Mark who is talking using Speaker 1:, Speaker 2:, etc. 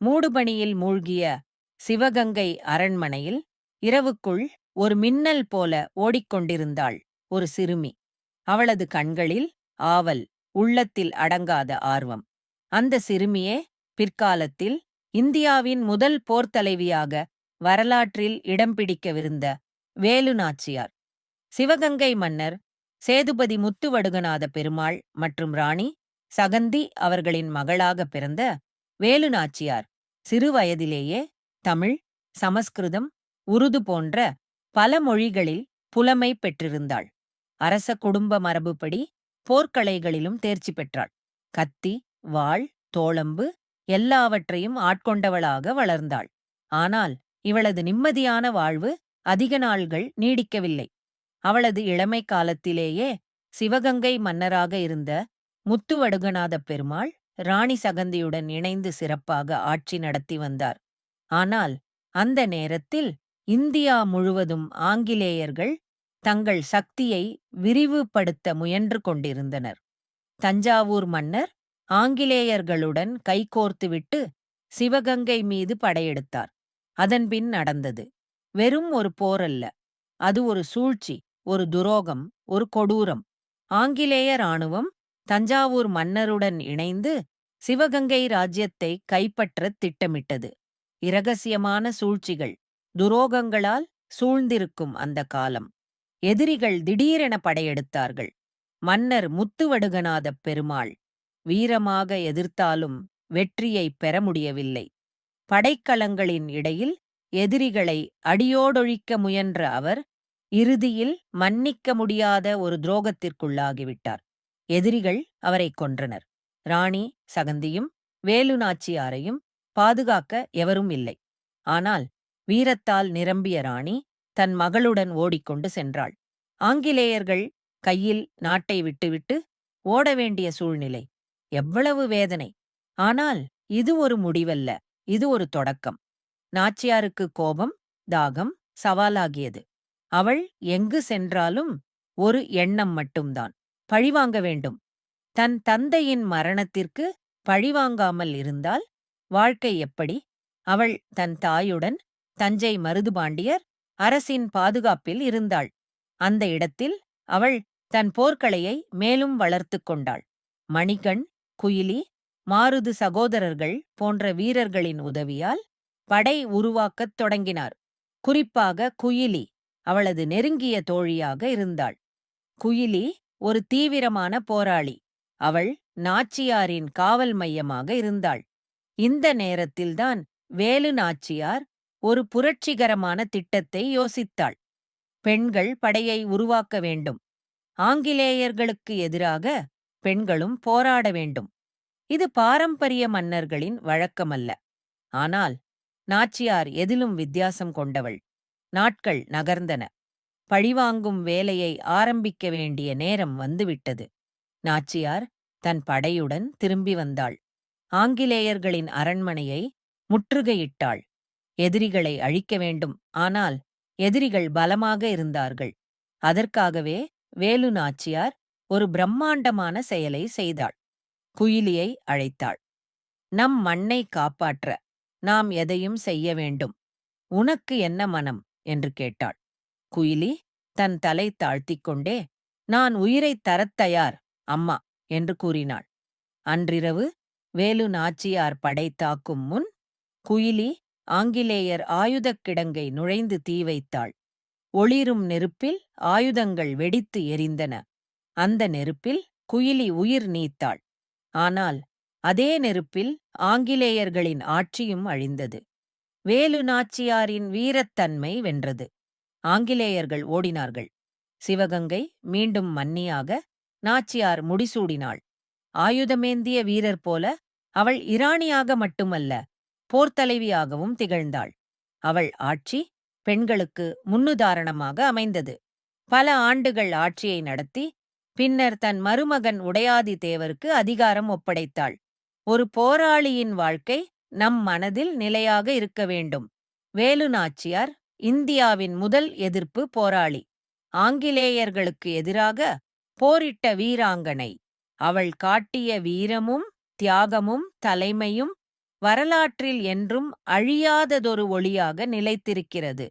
Speaker 1: மூடுபணியில் மூழ்கிய சிவகங்கை அரண்மனையில் இரவுக்குள் ஒரு மின்னல் போல ஓடிக்கொண்டிருந்தாள் ஒரு சிறுமி. அவளது கண்களில் ஆவல் உள்ளத்தில் அடங்காத ஆர்வம். அந்த சிறுமியே பிற்காலத்தில் இந்தியாவின் முதல் போர்த்தலைவியாக வரலாற்றில் இடம் பிடிக்கவிருந்த வேலு நாச்சியார். சிவகங்கை மன்னர் சேதுபதி முத்துவடுகநாத பெருமாள் மற்றும் ராணி சகந்தி அவர்களின் மகளாக பிறந்த வேலு நாச்சியார் சிறுவயதிலேயே தமிழ் சமஸ்கிருதம் உருது போன்ற பல மொழிகளில் புலமை பெற்றிருந்தாள். அரச குடும்ப மரபுப்படி போர்க்கலைகளிலும் தேர்ச்சி பெற்றாள். கத்தி வாள் தோளம்பு எல்லாவற்றையும் ஆட்கொண்டவளாக வளர்ந்தாள். ஆனால் இவளது நிம்மதியான வாழ்வு அதிக நாள்கள் நீடிக்கவில்லை. அவளது இளமை காலத்திலேயே சிவகங்கை மன்னராக இருந்த முத்துவடுகநாதப் பெருமாள் ராணி சகந்தியுடன் இணைந்து சிறப்பாக ஆட்சி நடத்தி வந்தார். ஆனால் அந்த நேரத்தில் இந்தியா முழுவதும் ஆங்கிலேயர்கள் தங்கள் சக்தியை விரிவுபடுத்த முயன்று கொண்டிருந்தனர். தஞ்சாவூர் மன்னர் ஆங்கிலேயர்களுடன் கைகோர்த்துவிட்டு சிவகங்கை மீது படையெடுத்தார். அதன்பின் நடந்தது. வெறும் ஒரு போரல்ல அது ஒரு சூழ்ச்சி ஒரு துரோகம் ஒரு கொடூரம். ஆங்கிலேய ராணுவம் தஞ்சாவூர் மன்னருடன் இணைந்து சிவகங்கை ராஜ்யத்தை கைப்பற்றத் திட்டமிட்டது. இரகசியமான சூழ்ச்சிகள் துரோகங்களால் சூழ்ந்திருக்கும் அந்த காலம். எதிரிகள் திடீரென படையெடுத்தார்கள். மன்னர் முத்துவடுகநாதப் பெருமாள் வீரமாக எதிர்த்தாலும் வெற்றியை பெற முடியவில்லை. படைக்கலங்களின் இடையில் எதிரிகளை அடியோடொழிக்க முயன்ற அவர் இறுதியில் மன்னிக்க முடியாத ஒரு துரோகத்திற்குள்ளாகிவிட்டார். எதிரிகள் அவரை கொன்றனர். ராணி சகந்தியும் வேலுநாச்சியாரையும் பாதுகாக்க எவரும் இல்லை. ஆனால் வீரத்தால் நிரம்பிய ராணி தன் மகளுடன் ஓடிக்கொண்டு சென்றாள். ஆங்கிலேயர்கள் கையில் நாட்டை விட்டுவிட்டு ஓட வேண்டிய சூழ்நிலை. எவ்வளவு வேதனை. ஆனால் இது ஒரு முடிவல்ல. இது ஒரு தொடக்கம். நாச்சியாருக்கு கோபம் தாகம் சவாலாகியது. அவள் எங்கு சென்றாலும் ஒரு எண்ணம் மட்டும்தான். பழிவாங்க வேண்டும். தன் தந்தையின் மரணத்திற்கு பழிவாங்காமல் இருந்தால் வாழ்க்கை எப்படி? அவள் தன் தாயுடன் தஞ்சை மருதுபாண்டியர் அரசின் பாதுகாப்பில் இருந்தாள். அந்த இடத்தில் அவள் தன் போர்க்களையை மேலும் வளர்த்து கொண்டாள். மணிகண் குயிலி மாருது சகோதரர்கள் போன்ற வீரர்களின் உதவியால் படை உருவாக்கத் தொடங்கினார். குறிப்பாக குயிலி அவளது நெருங்கிய தோழியாக இருந்தாள். குயிலி ஒரு தீவிரமான போராளி. அவள் நாச்சியாரின் காவல் மையமாக இருந்தாள். இந்த நேரத்தில்தான் வேலு நாச்சியார் ஒரு புரட்சிகரமான திட்டத்தை யோசித்தாள். பெண்கள் படையை உருவாக்க வேண்டும். ஆங்கிலேயர்களுக்கு எதிராக பெண்களும் போராட வேண்டும். இது பாரம்பரிய மன்னர்களின் வழக்கமல்ல. ஆனால் நாச்சியார் எதிலும் வித்தியாசம் கொண்டவள். நாட்கள் நகர்ந்தன. பழிவாங்கும் வேலையை ஆரம்பிக்க வேண்டிய நேரம் வந்துவிட்டது. நாச்சியார் தன் படையுடன் திரும்பி வந்தாள். ஆங்கிலேயர்களின் அரண்மனையை முற்றுகையிட்டாள். எதிரிகளை அழிக்க வேண்டும். ஆனால் எதிரிகள் பலமாக இருந்தார்கள். அதற்காகவே வேலு நாச்சியார் ஒரு பிரம்மாண்டமான செயலை செய்தாள். குயிலியை அழைத்தாள். நம் மண்ணை காப்பாற்ற. நாம் எதையும் செய்ய வேண்டும். உனக்கு என்ன மனம் என்று கேட்டாள். குயிலி தன் தலை தாழ்த்திக் கொண்டே நான் உயிரைத் தரத் தயார் அம்மா என்று கூறினாள். அன்றிரவு வேலு நாச்சியார் படை தாக்கும் முன் குயிலி ஆங்கிலேயர் ஆயுதக் கிடங்கை நுழைந்து தீ வைத்தாள். ஒளிரும் நெருப்பில் ஆயுதங்கள் வெடித்து எரிந்தன. அந்த நெருப்பில் குயிலி உயிர் நீத்தாள். ஆனால் அதே நெருப்பில் ஆங்கிலேயர்களின் ஆட்சியும் அழிந்தது. வேலு நாச்சியாரின் வீரத்தன்மை வென்றது. ஆங்கிலேயர்கள் ஓடினார்கள். சிவகங்கை மீண்டும் மன்னியாக நாச்சியார் முடிசூடினாள். ஆயுதமேந்திய வீரர் போல அவள் இராணியாக மட்டுமல்ல போர்த்தலைவியாகவும் திகழ்ந்தாள். அவள் ஆட்சி பெண்களுக்கு முன்னுதாரணமாக அமைந்தது. பல ஆண்டுகள் ஆட்சியை நடத்தி பின்னர் தன் மருமகன் உடையாதி தேவருக்கு அதிகாரம் ஒப்படைத்தாள். ஒரு போராளியின் வாழ்க்கை நம் மனதில் நிலையாக இருக்க வேண்டும். வேலு நாச்சியார் இந்தியாவின் முதல் எதிர்ப்பு போராளி. ஆங்கிலேயர்களுக்கு எதிராக போரிட்ட வீராங்கனை. அவள் காட்டிய வீரமும் தியாகமும் தலைமையும் வரலாற்றில் என்றும் அழியாததொரு ஒளியாக நிலைத்திருக்கிறது.